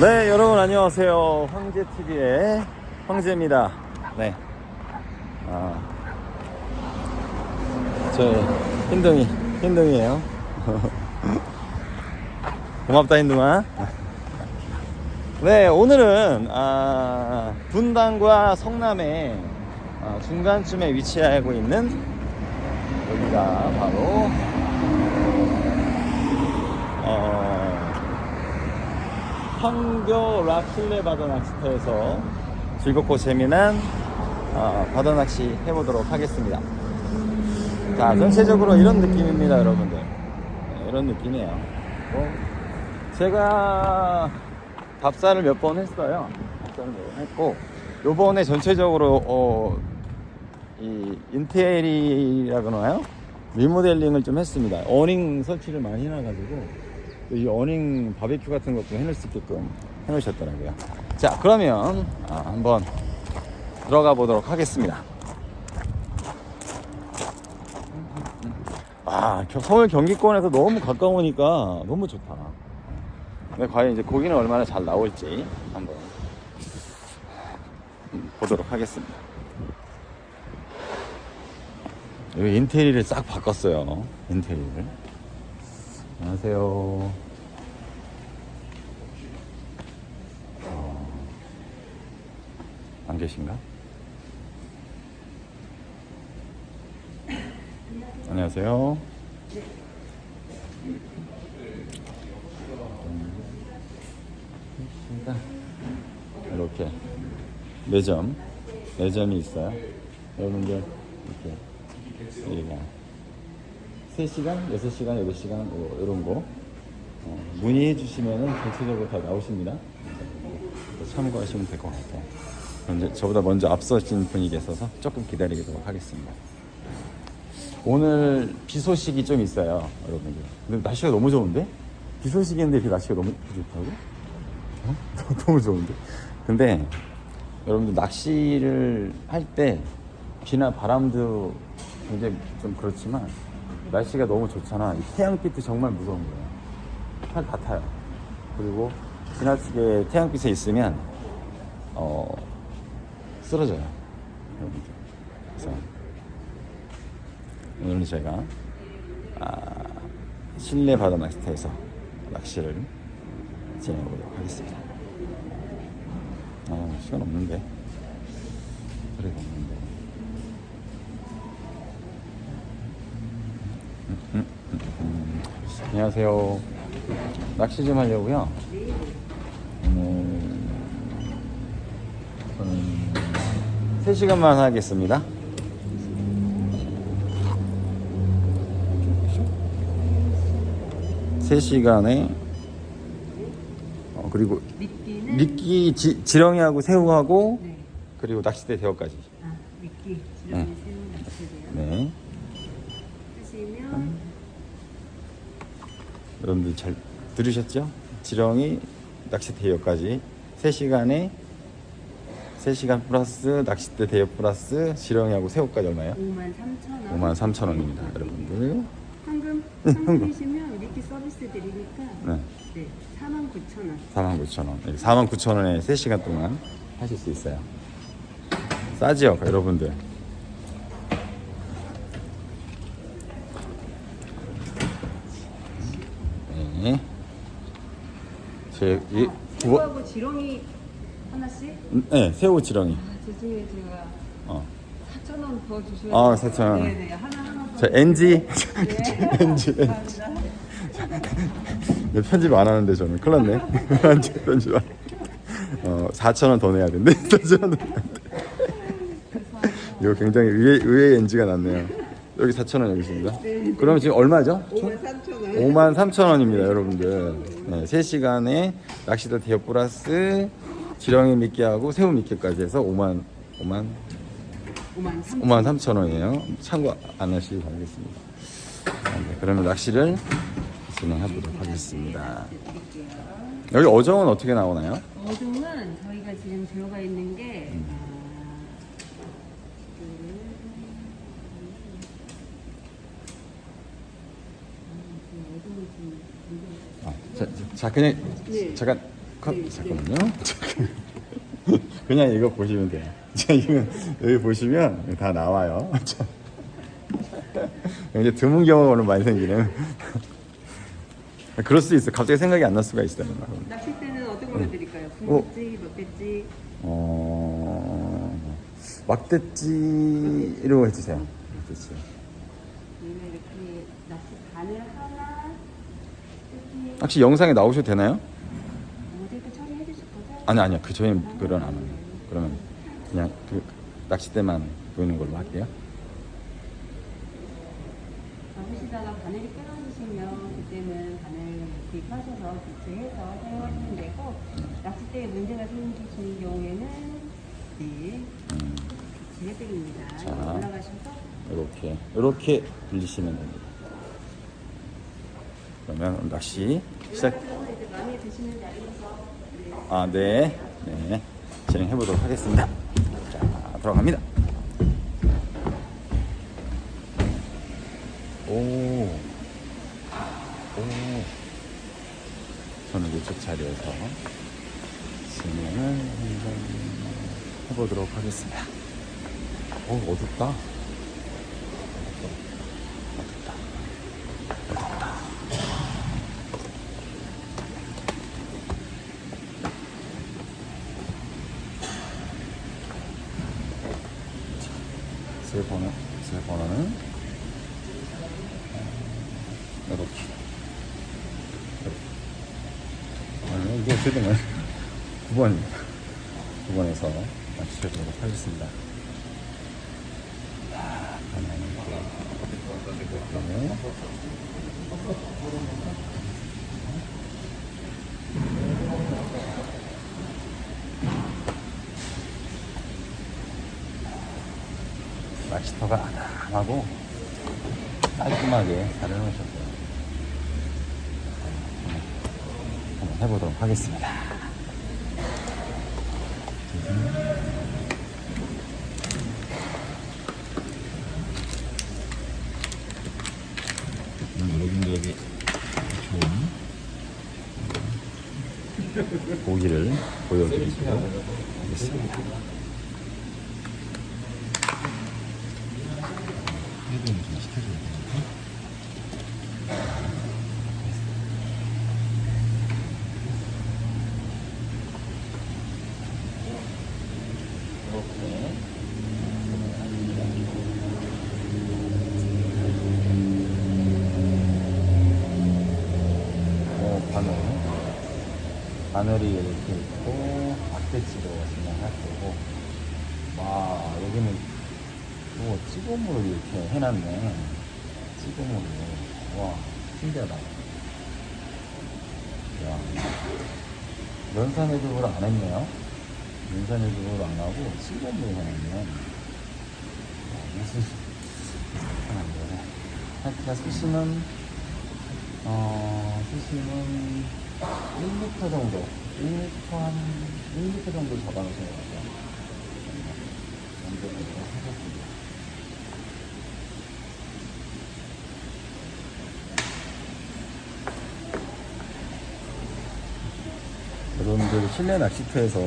네, 여러분 안녕하세요. 황제 TV의 황제입니다. 네. 아, 저 흰둥이, 흰둥이에요. 고맙다 흰둥아. 네, 오늘은 아, 분당과 성남의 아, 중간쯤에 위치하고 있는 여기가 바로 어, 황교 락실레 바다 낚시터에서 즐겁고 재미난 어, 바다 낚시 해보도록 하겠습니다. 자, 전체적으로 이런 느낌입니다, 여러분들. 네, 이런 느낌이에요. 뭐, 제가 답사를 몇 번 했어요. 답사를 몇 번 했고, 요번에 전체적으로, 어, 이 인테리라 그러나요? 리모델링을 좀 했습니다. 어닝 설치를 많이 해놔가지고 또 이 어닝 바베큐 같은 것도 해놓을 수 있게끔 해놓으셨더라고요. 자, 그러면 아, 한번 들어가 보도록 하겠습니다. 아, 겨- 서울 경기권에서 너무 가까우니까 너무 좋다. 근데 과연 이제 고기는 얼마나 잘 나올지 한번 음, 보도록 하겠습니다. 여기 인테리어를 싹 바꿨어요. 인테리어를. 안녕하세요. 어, 안 계신가? 안녕하세요. 이렇게 매점 매점이 있어요. 여러분들 이렇게 여기가 3시간, 6시간, 8시간 이런 거 어, 문의해 주시면은 전체적으로 다 나오십니다. 그래서 참고하시면 될 것 같아요. 먼저, 저보다 먼저 앞서신 분이 계셔서 조금 기다리도록 하겠습니다. 오늘 비 소식이 좀 있어요, 여러분들. 근데 날씨가 너무 좋은데? 비 소식인데 그 날씨가 너무 좋다고? 어? 너무 좋은데? 근데 여러분들 낚시를 할 때 비나 바람도 굉장히 좀 그렇지만 날씨가 너무 좋잖아. 이 태양빛도 정말 무서운 거예요. 팔 같아요. 그리고 지나치게 태양빛에 있으면 어 쓰러져요. 여러분들. 그래서 오늘은 제가 아, 실내 바다 낚시터에서 낚시를 진행해보도록 하겠습니다. 아, 시간 없는데. 소리가 없는데. 안녕하세요. 낚시 좀 하려고요. 오늘 저는 3시간만 하겠습니다. 세시간에 어, 그리고 미끼는 미끼 지, 지렁이하고 새우하고 네. 그리고 낚싯대 대여까지. 아, 미끼 지렁이 새우 낚시돼요. 네. 하시면 여러분들 잘 들으셨죠? 지렁이 낚시 대여까지 3시간에 3시간 플러스 낚싯대 대여 플러스 지렁이하고 새우까지 얼마예요? 5만 3천 원. 5만 3천 원입니다, 여러분들. 황금 네, 황금. 황금이시면 미끼 서비스 드리니까 네. 네, 4만 9천 원. 4만 9천 원. 4만 9천 원에 3시간 동안 하실 수 있어요. 싸지요, 여러분들. 네. 제, 이, 뭐, 새우하고 지렁이 하나씩? 네, 새우 지렁이. 아, 죄송해요. 제가 어. 4천 원 더 주셔야 아, 돼요. 4,000 원. 네네. 하나 하나 더. 저 NG. 네. NG. 감사합니다. 네, 편집 안 하는데 저는 큰일 났네. 편집, 편집 안. 어, 4,000원 더 내야 된대. 4,000원 더 내야 돼. 이거 굉장히 의외, 의외의 NG가 났네요. 여기 4,000원 여기 있습니다. 그러면 지금 얼마죠? 5만 3천 원. 5만 3천 원입니다, 여러분들. 네, 3시간에 낚시대 대여 플러스 지렁이 미끼하고 새우 미끼까지 해서 5만 5만 5만 3천 5만 3천 원이에요. 참고 안 하시기 바라겠습니다. 아, 네, 그러면 낚시를 진행하도록 하겠습니다. 여기 어종은 어떻게 나오나요? 어종은 저희가 지금 들어가 있는 게 음. 아, 그 어종을 좀 아, 자, 자, 그냥 네. 잠깐 컷 네, 잠깐만요. 잠깐. 그냥 이거 보시면 돼요. 자, 이거 여기 보시면 다 나와요. 자. 이제 드문 경우가 오늘 많이 생기는. 그럴 수 있어. 갑자기 생각이 안 날 수가 있어요. 낚싯대는 어떤 걸로 드릴까요? 어. 붕대찌, 멧돼지. 어 막대찌로 해주세요. 막대찌. 아니면 이렇게 낚시 바늘 하나. 혹시 영상에 나오셔도 되나요? 모델도 처리해 주실 거죠? 아니 아니요. 그 저희는 그런 안 해요. 그러면 그냥 그 낚싯대만 보이는 걸로 할게요. 잡으시다가 바늘이 끊어지시면 그때는 바늘 구입하셔서 교체해서 사용하시면 되고 낚싯대에 문제가 생기시는 경우에는 네 음, 지혜드립니다. 자. 올라가셔서 이렇게 이렇게 빌리시면 됩니다. 그러면 낚시 시작. 아 네, 네 진행해 보도록 하겠습니다. 자 들어갑니다. 오, 오. 저는 이쪽 자리에서 진행을 해보도록 하겠습니다. 오 어둡다. 어둡다. 번호, 제 번호는 이렇게. 아니, 이거 어떻게 된 거야? 9번입니다. 9번에서 맞추도록 하겠습니다. 자, 그러면 낚시터가 아담하고 깔끔하게 잘 해놓으셨어요. 한번 해보도록 하겠습니다. 여러분들에게 좋은 고기를 보여드리도록 하겠습니다. 해동을 좀 시켜줘야 되니까. 이렇게. 어, 이렇게 있고, 막대치로 진행할 거고. 와, 여기는 오, 찌고물을 이렇게 해놨네. 찌고물을. 와, 신기하다. 야. 면사내죽으로 안 했네요. 면사내죽으로 안 하고 찌고물 해놨네. 야, 무슨, 거네. 하여튼 수심은, 어, 수심은 1m 정도. 1m 한, 1m 정도 잡아놓으신 것 같아요. 연결을 하셨습니다. 여러분들 실내 낚시터에서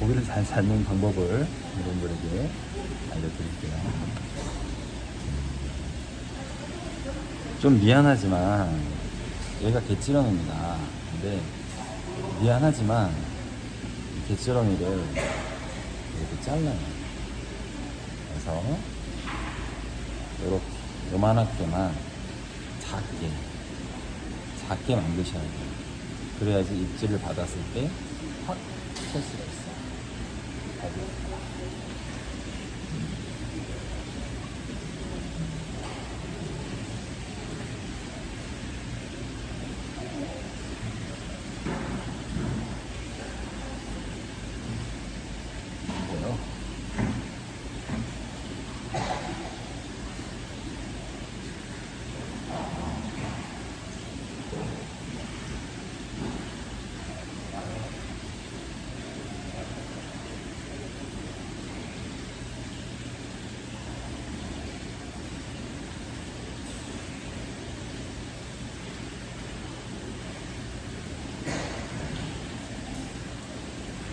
고기를 잘 잡는 방법을 여러분들에게 알려드릴게요. 좀 미안하지만 얘가 개찌렁입니다. 근데 미안하지만 이 개찌렁이를 이렇게 잘라요. 그래서 이렇게 요만하게만 작게 작게 만드셔야 돼요. 그래야지 입질을 받았을 때확찰 수가 있어요.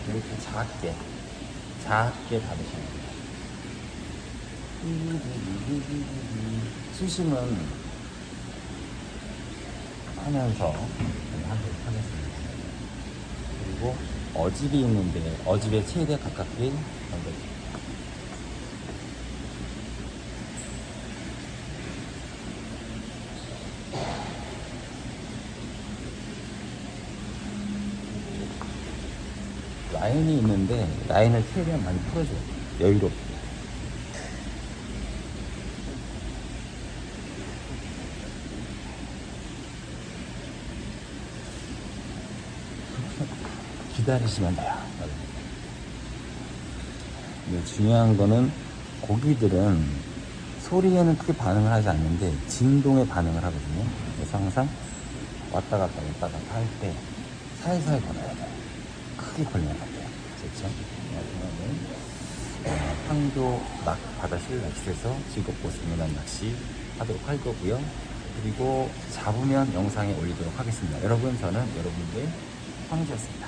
이렇게 작게 작게 돼요. 수심은 하면서 하도록 하겠습니다. 그리고 어집이 있는데 어집에 최대 가깝게 던져주세요. 라인이 있는데 라인을 최대한 많이 풀어줘요. 여유롭게. 기다리시면 돼요. 근데 중요한 거는 고기들은 소리에는 크게 반응을 하지 않는데 진동에 반응을 하거든요. 그래서 항상 왔다 갔다 왔다 갔다 할 때 살살 걸어야 돼요. 크게 안 돼요. 마지막은 어, 황교 낙 바다 실 낚시에서 즐겁고 재미난 낚시 하도록 할 거고요. 그리고 잡으면 영상에 올리도록 하겠습니다. 여러분 저는 여러분들 황지였습니다.